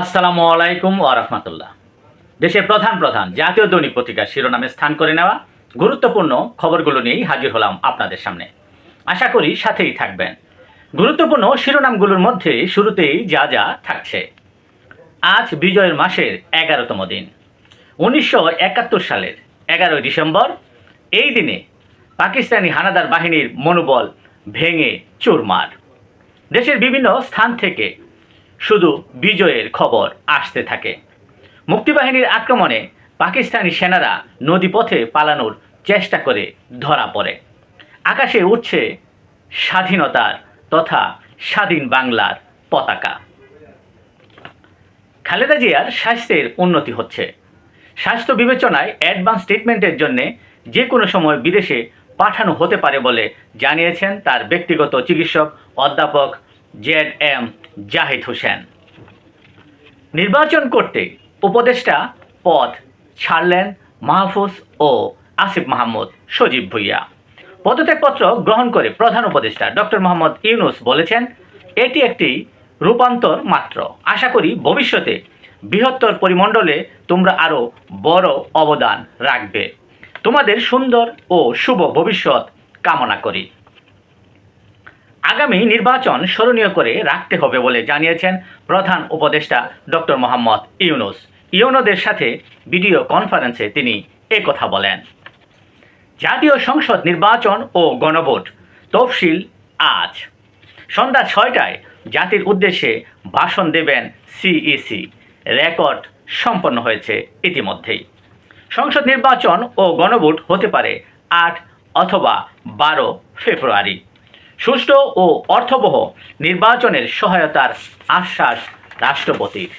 আসসালামু আলাইকুম ওয়া রাহমাতুল্লাহ। দেশের প্রধান প্রধান জাতীয় দৈনিক পত্রিকার শিরোনামে স্থান করে নেওয়া গুরুত্বপূর্ণ খবরগুলো নিয়েই হাজির হলাম আপনাদের সামনে। আশা করি সাথেই থাকবেন। গুরুত্বপূর্ণ শিরোনামগুলোর মধ্যে শুরুতেই যা যা থাকছে। আজ বিজয়ের মাসের এগারোতম দিন। উনিশশো একাত্তর সালের এগারোই ডিসেম্বর, এই দিনে পাকিস্তানি হানাদার বাহিনীর মনোবল ভেঙে চুরমার। দেশের বিভিন্ন স্থান থেকে শুধু বিজয়ের খবর আসতে থাকে। মুক্তিবাহিনীর আক্রমণে পাকিস্তানি সেনারা নদীপথে পালানোর চেষ্টা করে ধরা পড়ে। আকাশে উঠছে স্বাধীনতার তথা স্বাধীন বাংলার পতাকা। খালেদা জিয়ার স্বাস্থ্যের উন্নতি হচ্ছে। স্বাস্থ্য বিবেচনায় অ্যাডভান্স ট্রিটমেন্টের জন্য যে কোনো সময় বিদেশে পাঠানো হতে পারে বলে জানিয়েছেন তার ব্যক্তিগত চিকিৎসক অধ্যাপক জেড এম জাহিদ হোসেন। নির্বাচন করতে উপদেষ্টা পদ ছাড়লেন মাহফুজ ও আসিফ মাহমুদ সজীব ভুইয়া। পদত্যাগপত্র গ্রহণ করে প্রধান উপদেষ্টা ডক্টর মোহাম্মদ ইউনুস বলেছেন, এটি একটি রূপান্তর মাত্র। আশা করি ভবিষ্যতে বৃহত্তর পরিমণ্ডলে তোমরা আরও বড় অবদান রাখবে। তোমাদের সুন্দর ও শুভ ভবিষ্যৎ কামনা করি। আগামী নির্বাচন স্মরণীয় করে রাখতে হবে বলে জানিয়েছেন প্রধান উপদেষ্টা ডক্টর মোহাম্মদ ইউনুস। ইউনোদের সাথে ভিডিও কনফারেন্সে তিনি কথা বলেন। জাতীয় সংসদ নির্বাচন ও গণভোট তফসিল আজ। সন্ধ্যা ছয়টায় জাতির উদ্দেশ্যে ভাষণ দেবেন সিইসি। রেকর্ড সম্পন্ন হয়েছে ইতিমধ্যেই। সংসদ নির্বাচন ও গণভোট হতে পারে আট অথবা বারো ফেব্রুয়ারি। সুষ্ঠু ও অর্থবহ নির্বাচনের সহায়তার আশ্বাস রাষ্ট্রপতির।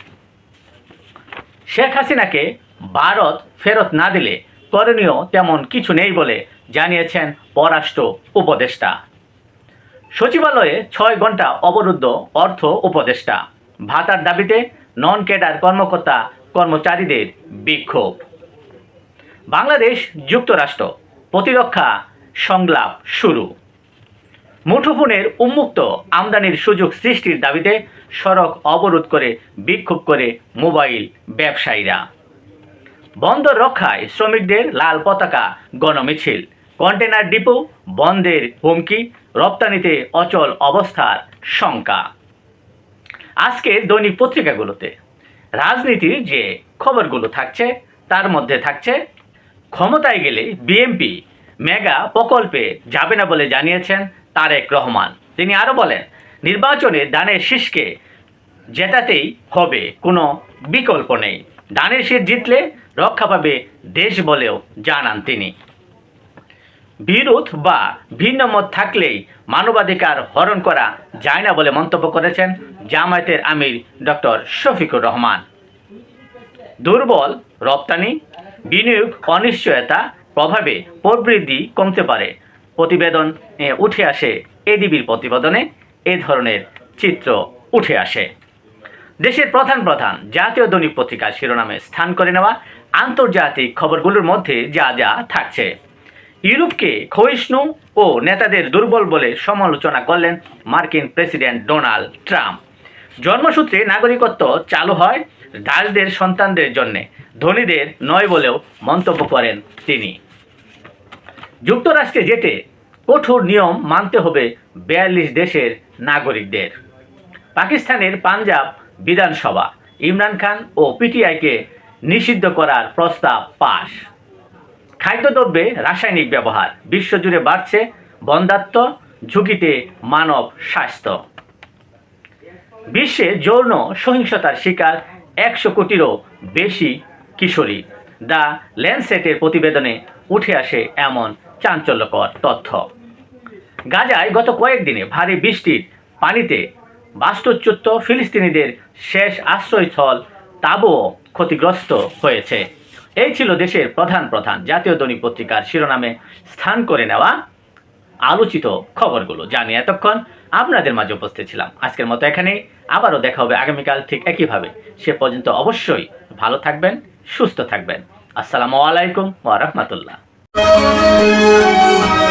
শেখ হাসিনাকে ভারত ফেরত না দিলে করণীয় তেমন কিছু নেই বলে জানিয়েছেন পররাষ্ট্র উপদেষ্টা। সচিবালয়ে ছয় ঘণ্টা অবরুদ্ধ অর্থ উপদেষ্টা। ভাতার দাবিতে নন ক্যাডার কর্মকর্তা কর্মচারীদের বিক্ষোভ। বাংলাদেশ যুক্তরাষ্ট্র প্রতিরক্ষা সংলাপ শুরু। মুঠোফোনের উন্মুক্ত আমদানির সুযোগ সৃষ্টির দাবিতে সড়ক অবরোধ করে, বিক্ষোভ করে মোবাইল ব্যবসায়ীরা। বন্দর রক্ষায় শ্রমিকদের লাল পতাকা, গণমিছিল। কন্টেনার ডিপো, বন্ধের হুমকি, রপ্তানিতে অচল অবস্থার শঙ্কা। আজকের দৈনিক পত্রিকাগুলোতে। রাজনীতির যে খবরগুলো থাকছে, তার মধ্যে থাকছে, ক্ষমতায় গেলে বিএমপি মেগা প্রকল্পে যাবে না বলে জানিয়েছেন তারেক রহমান। তিনি আরও বলেন, নির্বাচনে দানের শীষকে জেতাতেই হবে, কোনো বিকল্প নেই। দানের শীষ জিতলে রক্ষা পাবে দেশ বলেও জানান তিনি। বিরোধ বা ভিন্ন মত থাকলেই মানবাধিকার হরণ করা যায় না বলে মন্তব্য করেছেন জামায়াতের আমির ডক্টর শফিকুর রহমান। দুর্বল, রপ্তানি, বিনিয়োগ, অনিশ্চয়তা প্রভাবে প্রবৃদ্ধি কমতে পারে। প্রতিবেদন উঠে আসে। এডিবির প্রতিবেদনে এ ধরনের চিত্র উঠে আসে। দেশের প্রধান প্রধান জাতীয় দৈনিক পত্রিকার শিরোনামে স্থান করে নেওয়া আন্তর্জাতিক খবরগুলোর মধ্যে যা যা থাকছে। ইউরোপকে ক্ষয়িষ্ণু ও নেতাদের দুর্বল বলে সমালোচনা করলেন মার্কিন প্রেসিডেন্ট ডোনাল্ড ট্রাম্প। জন্মসূত্রে নাগরিকত্ব চালু হয় দাসদের সন্তানদের জন্যে, ধনীদের নয় বলেও মন্তব্য করেন তিনি। যুক্তরাষ্ট্রে যেতে কঠোর নিয়ম মানতে হবে বিয়াল্লিশ দেশের নাগরিকদের। পাকিস্তানের পাঞ্জাব বিধানসভা, ইমরান খান ও পিটিআইকে নিষিদ্ধ করার প্রস্তাব পাশ খাদ্যদ্রব্যে রাসায়নিক ব্যবহার, বিশ্বজুড়ে বাড়ছে বন্ধাত্ম, ঝুঁকিতে মানব স্বাস্থ্য। বিশ্বে যৌন সহিংসতার শিকার একশো কোটিরও বেশি কিশোরী। দ্য ল্যান্ডসেটের প্রতিবেদনে উঠে আসে এমন চাঞ্চল্যকর তথ্য। গাজায় গত কয়েকদিনে ভারী বৃষ্টির পানিতে বাস্তুচ্যুত ফিলিস্তিনিদের শেষ আশ্রয়স্থল তাবুও ক্ষতিগ্রস্ত হয়েছে। এই ছিল দেশের প্রধান প্রধান জাতীয় দৈনিক পত্রিকার শিরোনামে স্থান করে নেওয়া আলোচিত খবরগুলো। জানি এতক্ষণ আপনাদের মাঝে উপস্থিত ছিলাম। আজকের মতো এখানেই। আবারও দেখা হবে আগামীকাল ঠিক একইভাবে। সে পর্যন্ত অবশ্যই ভালো থাকবেন, সুস্থ থাকবেন। আসসালামু আলাইকুম ওয়া রাহমাতুল্লাহ। Música